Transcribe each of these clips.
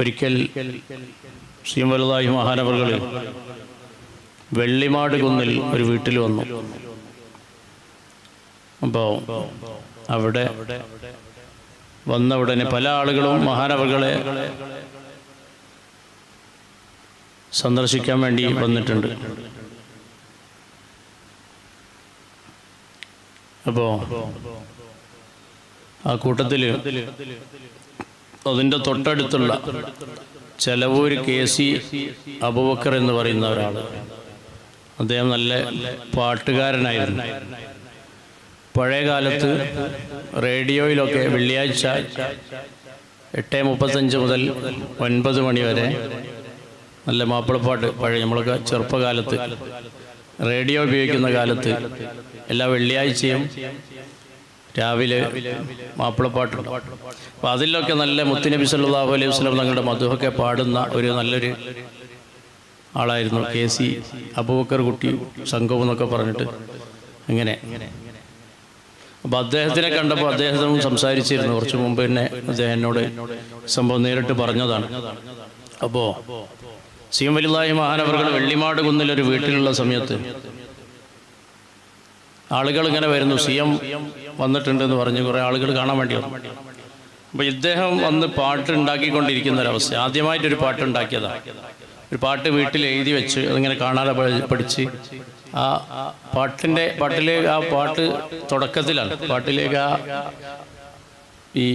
ഒരിക്കൽ ശ്രീം വലുതായി മഹാനവറുകളിൽ വെള്ളിമാട് കുന്നിൽ ഒരു വീട്ടിൽ വന്നു. അപ്പോൾ അവിടെ വന്ന ഉടനെ പല ആളുകളും മഹാനവറുകളെ സന്ദർശിക്കാൻ വേണ്ടി വന്നിട്ടുണ്ട്. അപ്പോൾ ആ കൂട്ടത്തിൽ അതിന്റെ തൊട്ടടുത്തുള്ള ചെലവൂർ കെ സി അബുബക്കർ എന്ന് പറയുന്ന ഒരാൾ അദ്ദേഹം നല്ല പാട്ടുകാരനായിരുന്നു. പഴയ കാലത്ത് റേഡിയോയിലൊക്കെ വെള്ളിയാഴ്ച എട്ട് മുപ്പത്തഞ്ച് മുതൽ ഒൻപത് മണി വരെ നല്ല മാപ്പിളപ്പാട്ട് പഴയ നമ്മളൊക്കെ ചെറുപ്പകാലത്ത് റേഡിയോ ഉപയോഗിക്കുന്ന കാലത്ത് എല്ലാ വെള്ളിയാഴ്ചയും രാവിലെ മാപ്പിളപ്പാട്ടും അപ്പോൾ അതിലൊക്കെ നല്ല മുത്തുനബി സല്ലാഹു അലൈഹി വസ്ലം തങ്ങളുടെ മധുവൊക്കെ പാടുന്ന ഒരു നല്ലൊരു ആളായിരുന്നു കെ സി അബൂബക്കർ കുട്ടി സംഘവും എന്നൊക്കെ പറഞ്ഞിട്ട്. അങ്ങനെ. അപ്പോൾ അദ്ദേഹത്തിനെ കണ്ടപ്പോൾ അദ്ദേഹത്തിനും സംസാരിച്ചിരുന്നു. കുറച്ച് മുമ്പ് തന്നെ അദ്ദേഹം എന്നോട് സംഭവം നേരിട്ട് പറഞ്ഞതാണ്. അപ്പോൾ സീം എം വലിയ മഹാനവറുകൾ വെള്ളിമാട് കുന്നിലൊരു വീട്ടിലുള്ള സമയത്ത് ആളുകൾ ഇങ്ങനെ വരുന്നു. സി എം വന്നിട്ടുണ്ടെന്ന് പറഞ്ഞ്. കുറേ ആളുകൾ കാണാൻ വേണ്ടി വന്നു അപ്പോൾ ഇദ്ദേഹം വന്ന് പാട്ട് ഉണ്ടാക്കിക്കൊണ്ടിരിക്കുന്ന ഒരവസ്ഥ ആദ്യമായിട്ടൊരു പാട്ട് ഉണ്ടാക്കിയതാണ് ഒരു പാട്ട് വീട്ടിൽ എഴുതി വെച്ച് അതിങ്ങനെ കാണാതെ പഠി- പഠിച്ച്. ആ പാട്ടിന്റെ പാട്ടിലേക്ക് ആ പാട്ട് തുടക്കത്തിലാണ്. പാട്ടിലേക്ക് ആ ഈ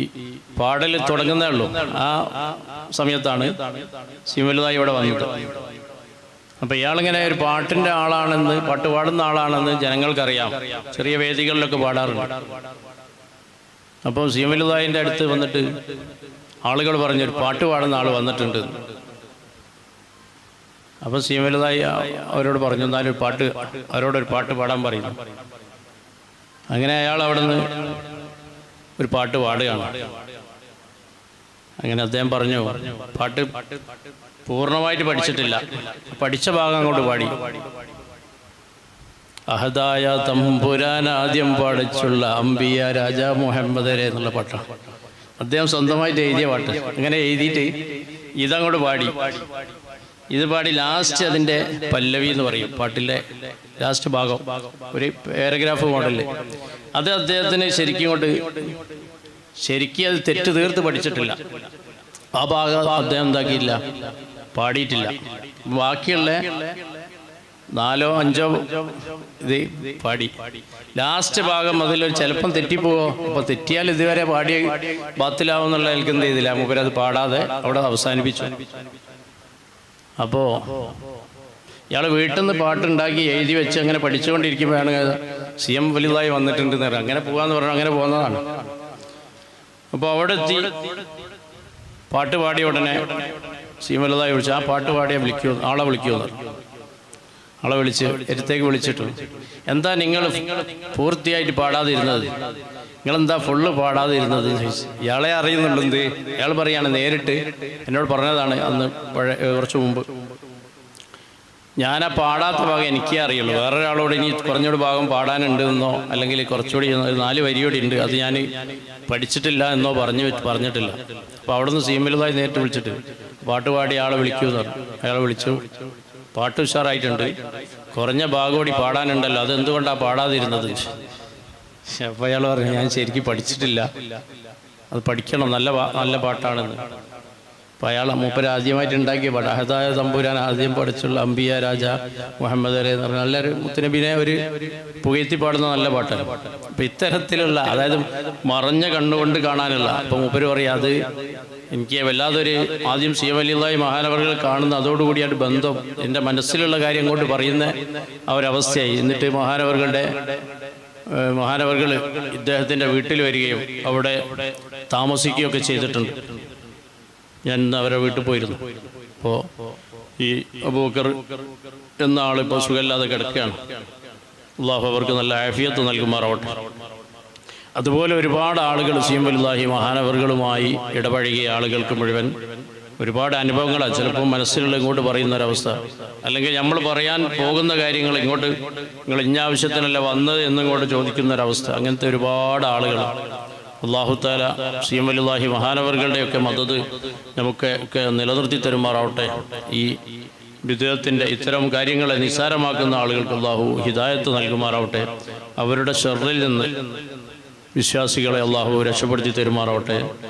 പാടൽ തുടങ്ങുന്നേ ഉള്ളൂ. ആ സമയത്താണ് സിമലുതായി ഇവിടെ വന്നത്. അപ്പം ഇയാളിങ്ങനെ ഒരു പാട്ടിന്റെ ആളാണെന്ന് പാട്ട് പാടുന്ന ആളാണെന്ന് ജനങ്ങൾക്കറിയാം. ചെറിയ വേദികളിലൊക്കെ പാടാറുണ്ട്. അപ്പോൾ സിമലുദായിന്റെ അടുത്ത് വന്നിട്ട് ആളുകൾ പറഞ്ഞു ഒരു പാട്ട് പാടുന്ന ആൾ വന്നിട്ടുണ്ട്. അപ്പോൾ സീമലതായി അവരോട് പറഞ്ഞു എന്നാലും പാട്ട് അവരോടൊരു പാട്ട് പാടാൻ പറയുന്നു അങ്ങനെ അയാൾ അവിടെ നിന്ന് ഒരു പാട്ട് പാടുകയാണ്. അങ്ങനെ അദ്ദേഹം പറഞ്ഞു പാട്ട് പൂർണമായിട്ട് പഠിച്ചിട്ടില്ല. പഠിച്ച ഭാഗം അങ്ങോട്ട് പാടി. അഹദായ തമ്പുരാൻ ആദ്യം പാടിച്ചുള്ള അംബിയ രാജാ മുഹമ്മദരെ എന്നുള്ള പാട്ടാണ് അദ്ദേഹം സ്വന്തമായിട്ട് എഴുതിയ പാട്ട്. അങ്ങനെ എഴുതിയിട്ട് ഇതങ്ങോട്ട് പാടി. ഇത് പാടി ലാസ്റ്റ് അതിന്റെ പല്ലവി എന്ന് പറയും. പാട്ടിലെ ലാസ്റ്റ് ഭാഗം. ഒരു പാരഗ്രാഫ് മോഡൽ അത് അദ്ദേഹത്തിന് ശരിക്കും കൊണ്ട് ശരിക്കും അത് തെറ്റ് തീർത്ത് പഠിച്ചിട്ടില്ല. ആ ഭാഗം അദ്ദേഹം എന്താക്കിയില്ല പാടിയിട്ടില്ല. ബാക്കിയുള്ള നാലോ അഞ്ചോ ഇത് പാടി. ലാസ്റ്റ് ഭാഗം അതിൽ ചിലപ്പം തെറ്റിപ്പോവോ? അപ്പോൾ തെറ്റിയാൽ ഇതുവരെ പാടി ബാത്തിലാവുന്നുള്ള എനിക്ക് എന്ത് ചെയ്തില്ല. മൂപ്പരത് പാടാതെ അവിടെ അവസാനിപ്പിച്ചു. അപ്പോൾ ഇയാൾ വീട്ടിൽ നിന്ന് പാട്ടുണ്ടാക്കി എഴുതി വെച്ച് അങ്ങനെ പഠിച്ചുകൊണ്ടിരിക്കുമ്പോഴാണ് സി എം വലുതായി വന്നിട്ടുണ്ട്. അങ്ങനെ പോകാന്ന് പറഞ്ഞു അങ്ങനെ പോകുന്നതാണ് അപ്പോൾ അവിടെ എത്തി. പാട്ട് പാടിയ ഉടനെ ശ്രീമലതായി വിളിച്ച്. ആ പാട്ട് പാടിയ വിളിക്കൂ ആളെ വിളിക്കൂ. ആളെ വിളിച്ച് എടുത്തേക്ക് വിളിച്ചിട്ടു. എന്താ നിങ്ങൾ പൂർത്തിയായിട്ട് പാടാതിരുന്നത്? നിങ്ങളെന്താ ഫുള്ള് പാടാതിരുന്നത്? ചോദിച്ചു ഇയാളെ അറിയുന്നുണ്ടെന്ത്? ഇയാൾ പറയാണ് നേരിട്ട് എന്നോട് പറഞ്ഞതാണ് അന്ന് കുറച്ച് മുമ്പ്. ഞാൻ ആ പാടാത്ത ഭാഗം എനിക്കേ അറിയുള്ളൂ. വേറൊരാളോട് ഇനി കുറഞ്ഞൊരു ഭാഗം പാടാനുണ്ട് എന്നോ അല്ലെങ്കിൽ കുറച്ചുകൂടി നാല് വരിയോടി ഉണ്ട് അത് ഞാൻ പഠിച്ചിട്ടില്ല എന്നോ പറഞ്ഞു പറഞ്ഞിട്ടില്ല. അപ്പോൾ അവിടെ നിന്ന് സീമിലതായി നേരിട്ട് വിളിച്ചിട്ട് പാട്ട് പാടി ആളെ വിളിക്കൂ എന്ന് പറഞ്ഞു. അയാളെ വിളിച്ചു. പാട്ട് ഉഷാറായിട്ടുണ്ട്. കുറഞ്ഞ ഭാഗം പാടാനുണ്ടല്ലോ. അത് പാടാതിരുന്നത്? അപ്പോൾ അയാൾ പറഞ്ഞു ഞാൻ ശരിക്കും പഠിച്ചിട്ടില്ല. അത് പഠിക്കണം. നല്ല നല്ല പാട്ടാണെന്ന്. അപ്പോൾ അയാൾ മൂപ്പര് ആദ്യമായിട്ട് ഉണ്ടാക്കിയ പടഹതായ തമ്പുരാൻ ആദ്യം പഠിച്ചുള്ള അംബിയ രാജ മുഹമ്മദ് അലി എന്ന് പറഞ്ഞ നല്ലൊരു മുത്തനബിനെ ഒരു പുകയത്തി പാടുന്ന നല്ല പാട്ടാണ് അപ്പം ഇത്തരത്തിലുള്ള അതായത് മറഞ്ഞ കണ്ണുകൊണ്ട് കാണാനുള്ള അപ്പം മൂപ്പര് പറയും അത് എനിക്ക് വല്ലാതൊരു ആദ്യം സി എം മഹാനവറുകൾ കാണുന്ന അതോടുകൂടിയാണ് ബന്ധം എന്റെ മനസ്സിലുള്ള കാര്യം കൊണ്ട് പറയുന്ന ആ ഒരവസ്ഥയായി. എന്നിട്ട് മഹാനവറുകളുടെ മഹാനവറുകൾ ഇദ്ദേഹത്തിന്റെ വീട്ടിൽ വരികയും അവിടെ താമസിക്കുകയൊക്കെ ചെയ്തിട്ടുണ്ട്. ഞാൻ ഇന്ന് അവരെ വീട്ടിൽ പോയിരുന്നു. അപ്പോൾ ഈ അബൂക്കർ എന്ന ആളിപ്പോൾ സുഖമില്ലാതെ കിടക്കുകയാണ്. അള്ളാഹു അവർക്ക് നല്ല ആഫിയത്ത് നൽകുമാറാവട്ടെ. അതുപോലെ ഒരുപാട് ആളുകൾ സീമലുല്ലാഹി മഹാനവറുകളുമായി ഇടപഴകിയ ആളുകൾക്ക് മുഴുവൻ ഒരുപാട് അനുഭവങ്ങളാണ്. ചിലപ്പോൾ മനസ്സിലുള്ള ഇങ്ങോട്ട് പറയുന്ന ഒരവസ്ഥ. അല്ലെങ്കിൽ നമ്മൾ പറയാൻ പോകുന്ന കാര്യങ്ങൾ ഇങ്ങോട്ട് നിങ്ങൾ ഇന്ന ആവശ്യത്തിനല്ല വന്നത് എന്നിങ്ങോട്ട് ചോദിക്കുന്ന ഒരവസ്ഥ. അങ്ങനത്തെ ഒരുപാട് ആളുകൾ അള്ളാഹുത്താല അല്ലാഹി മഹാനവറുകളുടെയൊക്കെ മദത് നമുക്ക് ഒക്കെ നിലനിർത്തി തരുമാറാവട്ടെ. ഈ വിദേഹത്തിന്റെ ഇത്തരം കാര്യങ്ങളെ നിസ്സാരമാക്കുന്ന ആളുകൾക്ക് അള്ളാഹു ഹിദായത്ത് നൽകുമാറാവട്ടെ. അവരുടെ ഷെറിൽ നിന്ന് വിശ്വാസികളെ അള്ളാഹു രക്ഷപ്പെടുത്തി തരുമാറാവട്ടെ.